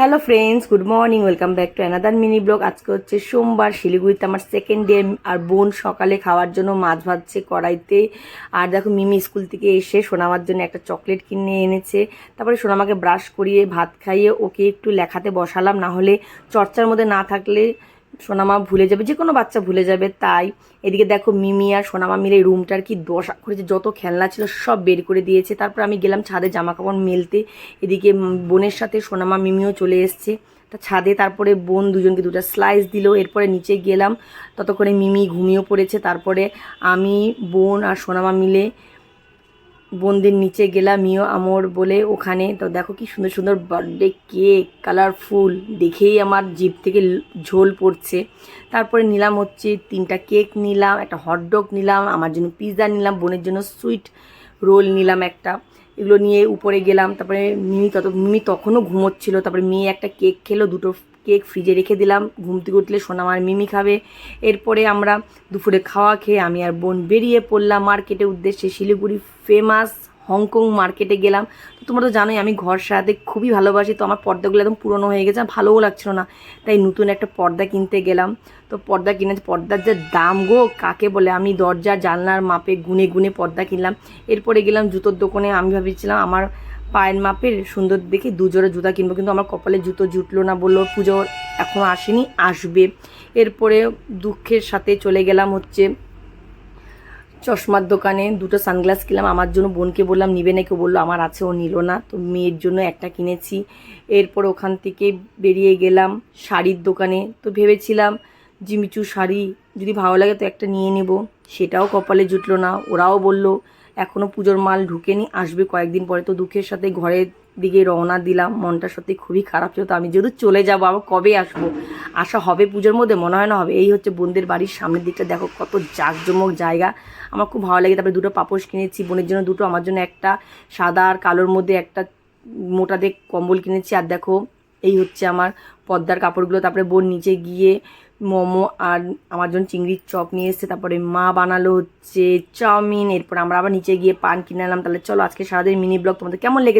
Hello friends good morning welcome back to another mini blog আজকে হচ্ছে সোমবার, শিলিগুড়িতে আমার সেকেন্ড ডে আর বোন সকালে খাওয়ার জন্য মাছ ভাজছে কড়াইতে। আর দেখো, মিমি স্কুল থেকে এসে সোনামার জন্য একটা চকলেট কিনে এনেছে। তারপরে সোনামাকে ব্রাশ করিয়ে ভাত খাইয়ে ওকে একটু লেখাতে বসালাম। না হলে চর্চার মধ্যে না থাকলে সোনামা ভুলে যাবে, যে কোনো বাচ্চা ভুলে যাবে, তাই। এদিকে দেখো মিমি আর সোনামা মিলে রুমটার কি দশা করেছে, যত খেলনা ছিল সব বের করে দিয়েছে। তারপর আমি গেলাম ছাদে জামা কাপড় মেলতে। এদিকে বোনের সাথে সোনামা মিমিও চলে এসছে। তা ছাদে তারপরে বোন দুজনকে দুটো স্লাইস দিল। এরপরে নিচে গেলাম। ততক্ষণে মিমি ঘুমিয়েও পড়েছে। তারপরে আমি, বোন আর সোনামা মিলে বোনদের নিচে গেলাম মিও আমর বলে ওখানে। তো দেখো কি সুন্দর সুন্দর বার্থডে কেক কালারফুল দেখেই আমার জিভ থেকে ঝোল পড়ছে। তারপরে নিলাম হচ্ছে তিনটা কেক নিলাম, একটা হটডগ নিলাম, আমার জন্য পিৎজা নিলাম, বোনের জন্য সুইট রোল নিলাম একটা। এগুলো নিয়ে উপরে গেলাম, তারপরে মিমি তত, মিমি তখনও ঘুমোচ্ছিল, তারপরে মেয়ে একটা কেক খেলো, দুটো কেক ফ্রিজে রেখে দিলাম। ঘুম থেকে উঠলে সোনামার মিমি খাবে। এরপরে আমরা দুপুরে খাওয়া খেয়ে আমি আর বোন বেরিয়ে পড়লাম মার্কেটের উদ্দেশ্যে। শিলিগুড়ি ফেমাস হংকং মার্কেটে গেলাম। তো তোমরা তো জানোই আমি ঘর সারাতে খুবই ভালোবাসি। তো আমার পর্দাগুলো একদম পুরনো হয়ে গেছে ভালোও লাগছিল না। তাই নতুন একটা পর্দা কিনতে গেলাম। তো পর্দা কিনেছি। পর্দার যে দাম গো, কাকে বলে? আমি দরজা, জানলার মাপে গুনে গুনে পর্দা কিনলাম। এরপরে গেলাম জুতোর দোকানে। আমি ভাবছিলাম আমার পায়ের মাপের সুন্দর দেখে দুজোড়া জুতা কিনবো, কিন্তু আমার কপালে জুতো জুটলো না বলল, পুজো এখনও আসেনি, আসবে। এরপরে দুঃখের সাথে চলে গেলাম হচ্ছে চশমার দোকানে, দুটো সানগ্লাস কিনলাম, আমার জন্য বোনকে বললাম, নিবে নাকি ও বলল, আমার আছে, ও নিল না। তো মেয়ের জন্য একটা কিনেছি। এরপর ওখান থেকে বেরিয়ে গেলাম শাড়ির দোকানে। তো ভেবেছিলাম জিমিচু শাড়ি যদি ভালো লাগে তো একটা নিয়ে নেব। সেটাও কপালে জুটলো না। ওরাও বলল এখনও পুজোর মাল ঢুকেনি, আসবে কয়েকদিন পরে। তো দুঃখের সাথে ঘরের দিকে রওনা দিলাম। মনটা সত্যি খুবই খারাপ ছিল। তো আমি যেহেতু চলে যাব, আবার কবে আসব? আসা হবে পুজোর মধ্যে, মনে হয় না হবে। এই হচ্ছে বোনদের বাড়ির সামনের দিকটা। দেখো কত জাঁকজমক জায়গা। আমার খুব ভালো লাগে। তারপরে দুটো পাপোশ কিনেছি। বোনের জন্য দুটো, আমার জন্য একটা সাদা আর কালোর মধ্যে একটা মোটা কম্বল কিনেছি। আর দেখো, এই হচ্ছে আমার পদ্মার কাপড়গুলো। তারপরে বোন নিচে গিয়ে মোমো আর আমার জন্য চিংড়ির চপ নিয়ে এসছে, তারপরে মা বানালো হচ্ছে চাউমিন, এরপর আমরা আবার নিচে গিয়ে পান কিনে আনলাম। তাহলে চলো আজকে সারাদিন মিনি ব্লগ তোমাদের কেমন লেগেছে